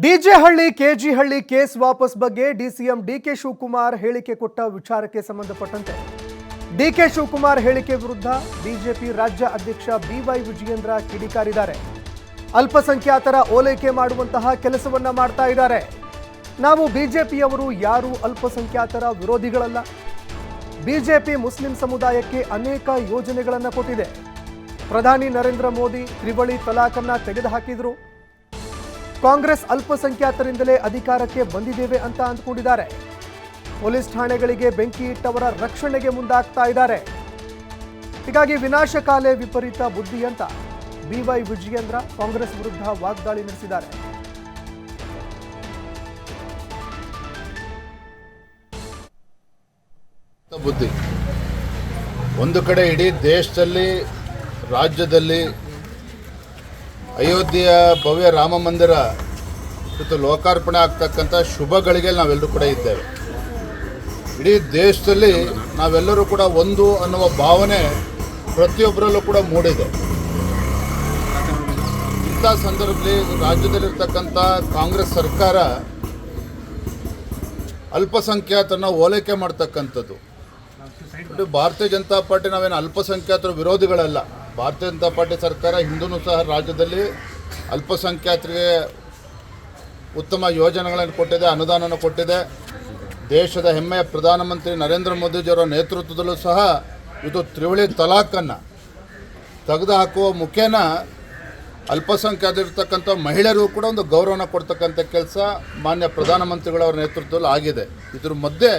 DJ Halli, KG Halli case ವಾಪಸ್ ಬಗ್ಗೆ DCM DK Shivakumar ಹೇಳಿಕೆ ಕೊಟ್ಟ ವಿಚಾರಕ್ಕೆ ಸಂಬಂಧಪಟ್ಟಂತೆ. ಡಿಕೆ ಶಿವಕುಮಾರ್ ಹೇಳಿಕೆ ವಿರುದ್ಧ ಬಿಜೆಪಿ ರಾಜ್ಯ ಅಧ್ಯಕ್ಷ ಬಿವೈ ವಿಜಯೇಂದ್ರ ಕಿಡಿಕಾರಿದ್ದಾರೆ. ಅಲ್ಪಸಂಖ್ಯಾತರ ಓಲೈಕೆ ಮಾಡುವಂತಹ ಕೆಲಸವನ್ನ ಮಾಡ್ತಾ ಇದ್ದಾರೆ. ನಾವು ಬಿಜೆಪಿಯವರು ಯಾರು ಅಲ್ಪಸಂಖ್ಯಾತರ ವಿರೋಧಿಗಳಲ್ಲ. ಬಿಜೆಪಿ ಮುಸ್ಲಿಂ ಸಮುದಾಯಕ್ಕೆ ಅನೇಕ ಯೋಜನೆಗಳನ್ನು ಕೊಟ್ಟಿದೆ. ಪ್ರಧಾನಿ ನರೇಂದ್ರ ಮೋದಿ ತ್ರಿವಳಿ ತಲಾಖನ್ನ ತೆಗೆದುಹಾಕಿದ್ರು. ಕಾಂಗ್ರೆಸ್ ಅಲ್ಪಸಂಖ್ಯಾತರಿಂದಲೇ ಅಧಿಕಾರಕ್ಕೆ ಬಂದಿದ್ದೇವೆ ಅಂತ ಅಂದ್ಕೊಂಡಿದ್ದಾರೆ. ಪೊಲೀಸ್ ಠಾಣೆಗಳಿಗೆ ಬೆಂಕಿ ಇಟ್ಟವರ ರಕ್ಷಣೆಗೆ ಮುಂದಾಗ್ತಾ ಇದ್ದಾರೆ. ಹೀಗಾಗಿ ವಿನಾಶಕಾಲೆ ವಿಪರೀತ ಬುದ್ಧಿ ಅಂತ ಬಿವೈ ವಿಜಯೇಂದ್ರ ಕಾಂಗ್ರೆಸ್ ವಿರುದ್ಧ ವಾಗ್ದಾಳಿ ನಡೆಸಿದ್ದಾರೆ. ಬುದ್ಧಿ. ಒಂದು ಕಡೆ ಇಡೀ ದೇಶದಲ್ಲಿ, ರಾಜ್ಯದಲ್ಲಿ ಅಯೋಧ್ಯೆಯ ಭವ್ಯ ರಾಮ ಮಂದಿರ ಇವತ್ತು ಲೋಕಾರ್ಪಣೆ ಆಗ್ತಕ್ಕಂಥ ಶುಭಗಳಿಗೆ ನಾವೆಲ್ಲರೂ ಕೂಡ ಇದ್ದೇವೆ. ಇಡೀ ದೇಶದಲ್ಲಿ ನಾವೆಲ್ಲರೂ ಕೂಡ ಒಂದು ಅನ್ನುವ ಭಾವನೆ ಪ್ರತಿಯೊಬ್ಬರಲ್ಲೂ ಕೂಡ ಮೂಡಿದೆ. ಇಂಥ ಸಂದರ್ಭದಲ್ಲಿ ರಾಜ್ಯದಲ್ಲಿರ್ತಕ್ಕಂಥ ಕಾಂಗ್ರೆಸ್ ಸರ್ಕಾರ ಅಲ್ಪಸಂಖ್ಯಾತರನ್ನ ಓಲೈಕೆ ಮಾಡ್ತಕ್ಕಂಥದ್ದು. ಭಾರತೀಯ ಜನತಾ ಪಾರ್ಟಿ ನಾವೇನು ಅಲ್ಪಸಂಖ್ಯಾತರ ವಿರೋಧಿಗಳಲ್ಲ. ಭಾರತೀಯ ಜನತಾ ಪಾರ್ಟಿ ಸರ್ಕಾರ ಹಿಂದೂ ಸಹ ರಾಜ್ಯದಲ್ಲಿ ಅಲ್ಪಸಂಖ್ಯಾತರಿಗೆ ಉತ್ತಮ ಯೋಜನೆಗಳನ್ನು ಕೊಟ್ಟಿದೆ, ಅನುದಾನವನ್ನು ಕೊಟ್ಟಿದೆ. ದೇಶದ ಹೆಮ್ಮೆಯ ಪ್ರಧಾನಮಂತ್ರಿ ನರೇಂದ್ರ ಮೋದಿಜಿಯವರ ನೇತೃತ್ವದಲ್ಲೂ ಸಹ ಇದು ತ್ರಿವಳಿ ತಲಾಖನ್ನು ತೆಗೆದುಹಾಕುವ ಮುಖೇನ ಅಲ್ಪಸಂಖ್ಯಾತರಿರ್ತಕ್ಕಂಥ ಮಹಿಳೆಯರಿಗೂ ಕೂಡ ಒಂದು ಗೌರವನ ಕೊಡ್ತಕ್ಕಂಥ ಕೆಲಸ ಮಾನ್ಯ ಪ್ರಧಾನಮಂತ್ರಿಗಳವರ ನೇತೃತ್ವದಲ್ಲಿ ಆಗಿದೆ. ಇದ್ರ ಮಧ್ಯೆ